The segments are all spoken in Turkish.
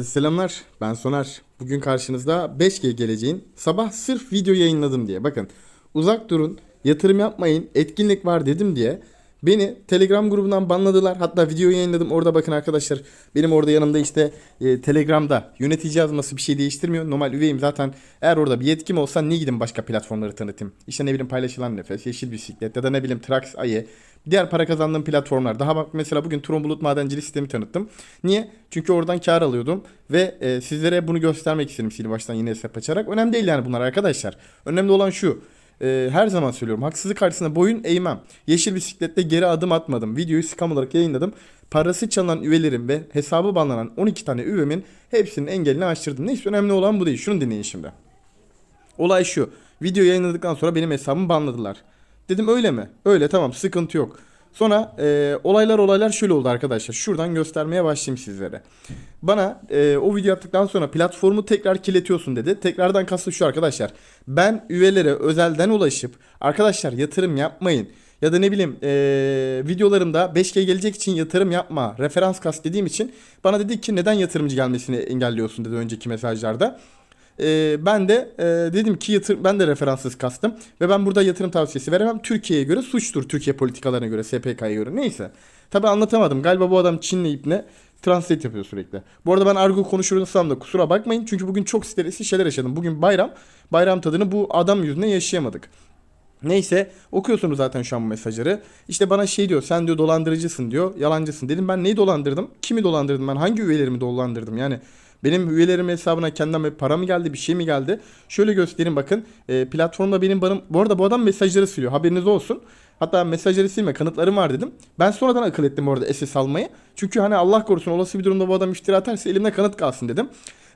Selamlar ben Soner. Bugün karşınızda 5G geleceğin sabah sırf video yayınladım diye. Bakın uzak durun yatırım yapmayın etkinlik var dedim diye beni Telegram grubundan banladılar. Hatta video yayınladım orada bakın arkadaşlar benim orada yanımda işte e, Telegram'da yönetici yazması bir şey değiştirmiyor. Normal üyeyim zaten eğer orada bir yetkim olsa niye gidin başka platformları tanıtayım. İşte ne bileyim paylaşılan nefes, yeşil bisiklet ya da ne bileyim Trax ayı Diğer para kazandığım platformlar. Daha bak mesela bugün Tron Bulut madenciliği sistemi tanıttım. Niye? Çünkü oradan kar alıyordum. Ve e, sizlere bunu göstermek istedim sil baştan yine hesap açarak. Önemli değil yani bunlar arkadaşlar. Önemli olan şu. E, her zaman söylüyorum. Haksızlık karşısında boyun eğmem. Yeşil bisiklette geri adım atmadım. Videoyu skam olarak yayınladım. Parası çalınan üyelerim ve hesabı banlanan 12 tane üyemin hepsinin engelini açtırdım. Neyse önemli olan bu değil. Şunu dinleyin şimdi. Olay şu. Video yayınladıktan sonra benim hesabımı banladılar. Dedim öyle mi? Öyle tamam sıkıntı yok. Sonra e, olaylar olaylar şöyle oldu arkadaşlar. Şuradan göstermeye başlayayım sizlere. Bana e, o video yaptıktan sonra platformu tekrar kirletiyorsun dedi. Tekrardan kastı şu arkadaşlar. Ben üyelere özelden ulaşıp arkadaşlar yatırım yapmayın. Ya da ne bileyim e, videolarımda 5G gelecek için yatırım yapma. Referans kas dediğim için bana dedi ki neden yatırımcı gelmesini engelliyorsun dedi önceki mesajlarda. Ee, ben de e, dedim ki yatır, ben de referanssız kastım ve ben burada yatırım tavsiyesi veremem. Türkiye'ye göre suçtur. Türkiye politikalarına göre, SPK'ya göre. Neyse. Tabi anlatamadım. Galiba bu adam Çinli ipne translate yapıyor sürekli. Bu arada ben argo konuşursam da kusura bakmayın. Çünkü bugün çok stresli şeyler yaşadım. Bugün bayram. Bayram tadını bu adam yüzünden yaşayamadık. Neyse okuyorsunuz zaten şu an bu mesajları. İşte bana şey diyor sen diyor dolandırıcısın diyor yalancısın. Dedim ben neyi dolandırdım? Kimi dolandırdım ben? Hangi üyelerimi dolandırdım? Yani benim üyelerim hesabına kendime para mı geldi bir şey mi geldi? Şöyle göstereyim bakın. E, platformda benim banım bu arada bu adam mesajları siliyor haberiniz olsun. Hatta mesajları silme kanıtlarım var dedim. Ben sonradan akıl ettim orada SS almayı. Çünkü hani Allah korusun olası bir durumda bu adam iftira atarsa elimde kanıt kalsın dedim.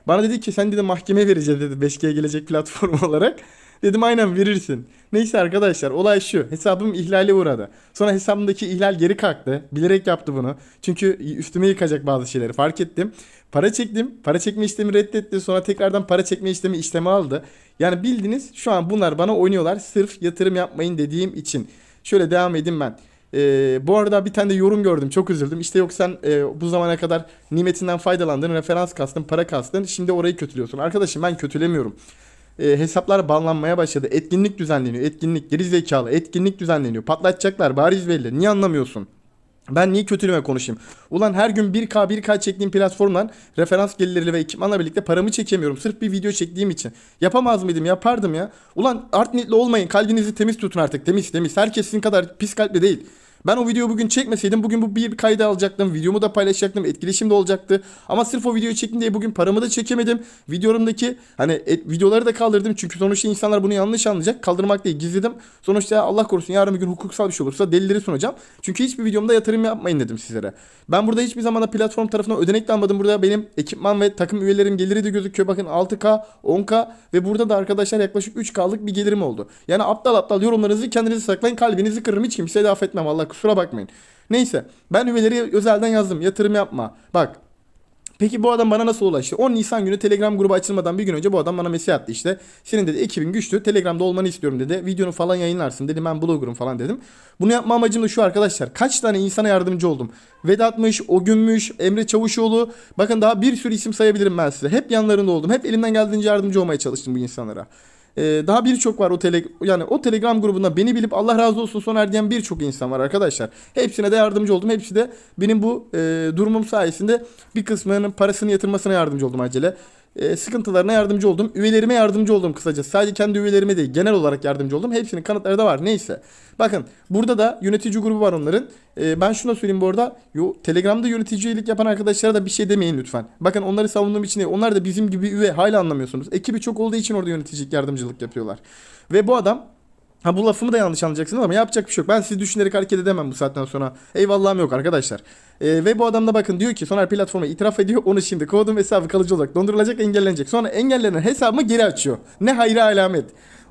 Bana dedi ki sen dedi mahkemeye vereceğiz dedi 5G'ye gelecek platform olarak. Dedim aynen verirsin. Neyse arkadaşlar olay şu. Hesabım ihlale uğradı. Sonra hesabımdaki ihlal geri kalktı. Bilerek yaptı bunu. Çünkü üstüme yıkacak bazı şeyleri fark ettim. Para çektim. Para çekme işlemi reddetti. Sonra tekrardan para çekme işlemi işlemi aldı. Yani bildiğiniz şu an bunlar bana oynuyorlar. Sırf yatırım yapmayın dediğim için. Şöyle devam edeyim ben. Ee, bu arada bir tane de yorum gördüm. Çok üzüldüm. İşte yok sen e, bu zamana kadar nimetinden faydalandın. Referans kastın, para kastın. Şimdi orayı kötülüyorsun. Arkadaşım ben kötülemiyorum e, hesaplar banlanmaya başladı. Etkinlik düzenleniyor. Etkinlik geri zekalı. Etkinlik düzenleniyor. Patlatacaklar bariz belli. Niye anlamıyorsun? Ben niye kötülüğüme konuşayım? Ulan her gün 1K 1K çektiğim platformdan referans gelirleriyle ve ekipmanla birlikte paramı çekemiyorum. Sırf bir video çektiğim için. Yapamaz mıydım? Yapardım ya. Ulan art niyetli olmayın. Kalbinizi temiz tutun artık. Temiz temiz. Herkes sizin kadar pis kalpli değil. Ben o videoyu bugün çekmeseydim bugün bu bir kaydı alacaktım. Videomu da paylaşacaktım. Etkileşim de olacaktı. Ama sırf o videoyu çektim diye bugün paramı da çekemedim. Videomdaki hani et, videoları da kaldırdım. Çünkü sonuçta insanlar bunu yanlış anlayacak. Kaldırmak değil gizledim. Sonuçta Allah korusun yarın bir gün hukuksal bir şey olursa delilleri sunacağım. Çünkü hiçbir videomda yatırım yapmayın dedim sizlere. Ben burada hiçbir zaman da platform tarafından ödenek de almadım. Burada benim ekipman ve takım üyelerim geliri de gözüküyor. Bakın 6K, 10K ve burada da arkadaşlar yaklaşık 3K'lık bir gelirim oldu. Yani aptal aptal yorumlarınızı kendinize saklayın. Kalbinizi kırırım. Hiç kimseye de affetmem. Allah kusura bakmayın. Neyse ben üyeleri özelden yazdım. Yatırım yapma. Bak Peki bu adam bana nasıl ulaştı? 10 Nisan günü Telegram grubu açılmadan bir gün önce bu adam bana mesaj attı işte. Senin dedi ekibin güçlü. Telegram'da olmanı istiyorum dedi. Videonu falan yayınlarsın dedim ben blogger'ım falan dedim. Bunu yapma amacım da şu arkadaşlar. Kaç tane insana yardımcı oldum. Vedat'mış, Ogün'müş, Emre Çavuşoğlu. Bakın daha bir sürü isim sayabilirim ben size. Hep yanlarında oldum. Hep elimden geldiğince yardımcı olmaya çalıştım bu insanlara. Ee, daha birçok var o tele yani o Telegram grubunda beni bilip Allah razı olsun Soner diyen birçok insan var arkadaşlar. Hepsine de yardımcı oldum. Hepsi de benim bu e, durumum sayesinde bir kısmının parasını yatırmasına yardımcı oldum acele. E, sıkıntılarına yardımcı oldum. Üyelerime yardımcı oldum kısaca. Sadece kendi üyelerime değil genel olarak yardımcı oldum. Hepsinin kanıtları da var. Neyse. Bakın burada da yönetici grubu var onların. E, ben şuna söyleyeyim bu arada. Yo, Telegram'da yöneticilik yapan arkadaşlara da bir şey demeyin lütfen. Bakın onları savunduğum için değil. Onlar da bizim gibi üye. Hala anlamıyorsunuz. Ekibi çok olduğu için orada yöneticilik yardımcılık yapıyorlar. Ve bu adam Ha bu lafımı da yanlış anlayacaksınız ama yapacak bir şey yok. Ben sizi düşünerek hareket edemem bu saatten sonra. Eyvallahım yok arkadaşlar. Ee, ve bu adam da bakın diyor ki Soner platforma itiraf ediyor. Onu şimdi kodum hesabı kalıcı olarak dondurulacak engellenecek. Sonra engellenen hesabımı geri açıyor. Ne hayra alamet.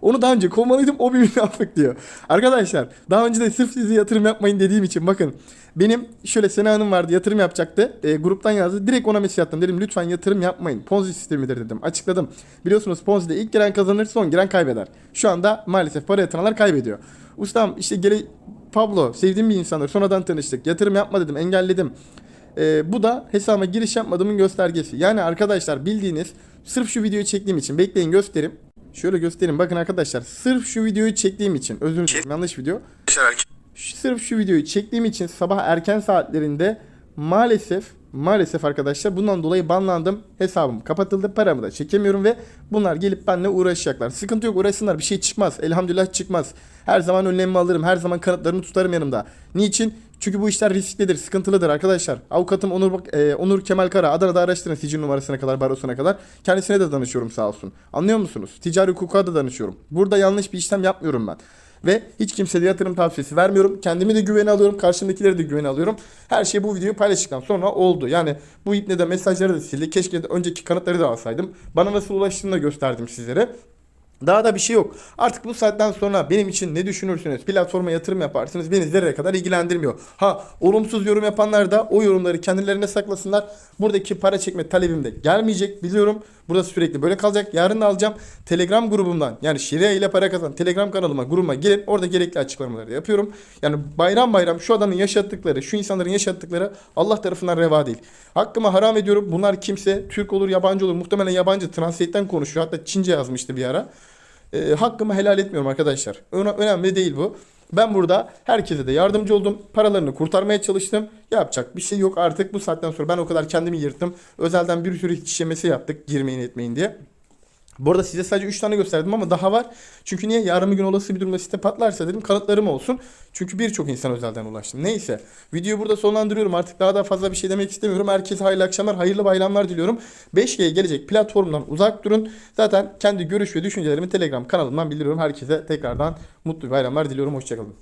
Onu daha önce kovmalıydım o bir münafık diyor. Arkadaşlar daha önce de sırf sizi yatırım yapmayın dediğim için bakın. Benim şöyle Sena Hanım vardı yatırım yapacaktı. E, gruptan yazdı. Direkt ona mesaj attım. Dedim lütfen yatırım yapmayın. Ponzi sistemidir dedim. Açıkladım. Biliyorsunuz Ponzi'de ilk giren kazanır son giren kaybeder. Şu anda maalesef para yatıranlar kaybediyor. Ustam işte gele Pablo sevdiğim bir insandır. Sonradan tanıştık. Yatırım yapma dedim. Engelledim. Ee, bu da hesabıma giriş yapmadığımın göstergesi. Yani arkadaşlar bildiğiniz sırf şu videoyu çektiğim için bekleyin göstereyim. Şöyle göstereyim. Bakın arkadaşlar sırf şu videoyu çektiğim için özür dilerim yanlış video. Sırf şu videoyu çektiğim için sabah erken saatlerinde maalesef maalesef arkadaşlar bundan dolayı banlandım. Hesabım kapatıldı. Paramı da çekemiyorum ve bunlar gelip benimle uğraşacaklar. Sıkıntı yok uğraşsınlar bir şey çıkmaz. Elhamdülillah çıkmaz. Her zaman önlemimi alırım. Her zaman kanıtlarımı tutarım yanımda. Niçin? Çünkü bu işler risklidir, sıkıntılıdır arkadaşlar. Avukatım Onur e, Onur Kemal Kara Adana'da araştırın sicil numarasına kadar, barosuna kadar. Kendisine de danışıyorum sağ olsun. Anlıyor musunuz? Ticari hukuka da danışıyorum. Burada yanlış bir işlem yapmıyorum ben. Ve hiç kimseye yatırım tavsiyesi vermiyorum. Kendimi de güvene alıyorum. Karşımdakileri de güvene alıyorum. Her şey bu videoyu paylaştıktan sonra oldu. Yani bu ipne de mesajları da sildi. Keşke de önceki kanıtları da alsaydım. Bana nasıl ulaştığını da gösterdim sizlere. Daha da bir şey yok. Artık bu saatten sonra benim için ne düşünürsünüz? Platforma yatırım yaparsınız. Beni zerre kadar ilgilendirmiyor. Ha olumsuz yorum yapanlar da o yorumları kendilerine saklasınlar. Buradaki para çekme talebim de gelmeyecek biliyorum. Burada sürekli böyle kalacak. Yarın da alacağım. Telegram grubumdan yani Şiria ile para kazan Telegram kanalıma grubuma gelin. Orada gerekli açıklamaları yapıyorum. Yani bayram bayram şu adamın yaşattıkları, şu insanların yaşattıkları Allah tarafından reva değil. Hakkımı haram ediyorum. Bunlar kimse Türk olur, yabancı olur. Muhtemelen yabancı translate'ten konuşuyor. Hatta Çince yazmıştı bir ara. E, hakkımı helal etmiyorum arkadaşlar. Öne- önemli değil bu. Ben burada herkese de yardımcı oldum. Paralarını kurtarmaya çalıştım. Yapacak bir şey yok artık. Bu saatten sonra ben o kadar kendimi yırttım. Özelden bir sürü işlemesi yaptık. Girmeyin etmeyin diye. Bu arada size sadece 3 tane gösterdim ama daha var. Çünkü niye? Yarın bir gün olası bir durumda site patlarsa dedim kanıtlarım olsun. Çünkü birçok insan özelden ulaştım. Neyse. Videoyu burada sonlandırıyorum. Artık daha da fazla bir şey demek istemiyorum. Herkese hayırlı akşamlar, hayırlı bayramlar diliyorum. 5G'ye gelecek platformdan uzak durun. Zaten kendi görüş ve düşüncelerimi Telegram kanalımdan bildiriyorum. Herkese tekrardan mutlu bayramlar diliyorum. Hoşçakalın.